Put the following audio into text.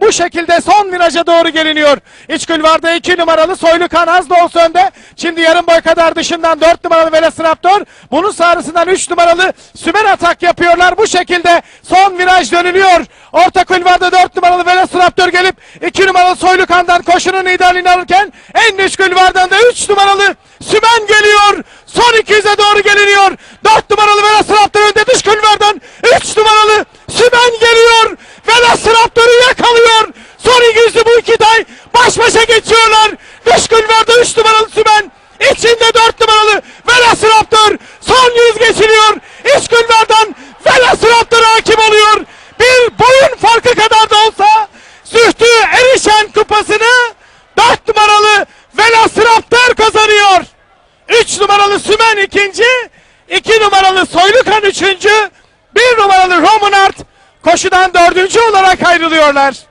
Bu şekilde son viraja doğru geliniyor. İç kulvarda 2 numaralı Soylukan az da olsa önde. Şimdi yarım boy kadar dışından 4 numaralı Velociraptor. Bunun sağrısından 3 numaralı Sümer atak yapıyorlar. Bu şekilde son viraj dönülüyor. Orta kulvarda 4 numaralı Velociraptor gelip 2 numaralı Soylukan'dan koşunun liderliğini alırken en dış kulvardan da 3 numaralı Sümen geliyor. Son 200'e doğru geliniyor. 4 numaralı Velociraptor önde dış kulvardan 3 numaralı Sümen geliyor. Velociraptor'u yakalıyor. Son 200'ü bu iki day baş başa geçiyorlar. Dış kulvarda 3 numaralı Sümen. İçinde 4 numaralı Velociraptor. Son 100 geçiliyor. İç kulvardan Velociraptor hakim oluyor. Bir boyun farkı kadar da olsa Zühtü Erişen kupasını 4 numaralı Velociraptor kazanıyor. 3 numaralı Sümen ikinci, 2 numaralı Soylukan üçüncü, 1 numaralı Romanart koşudan dördüncü olarak ayrılıyorlar.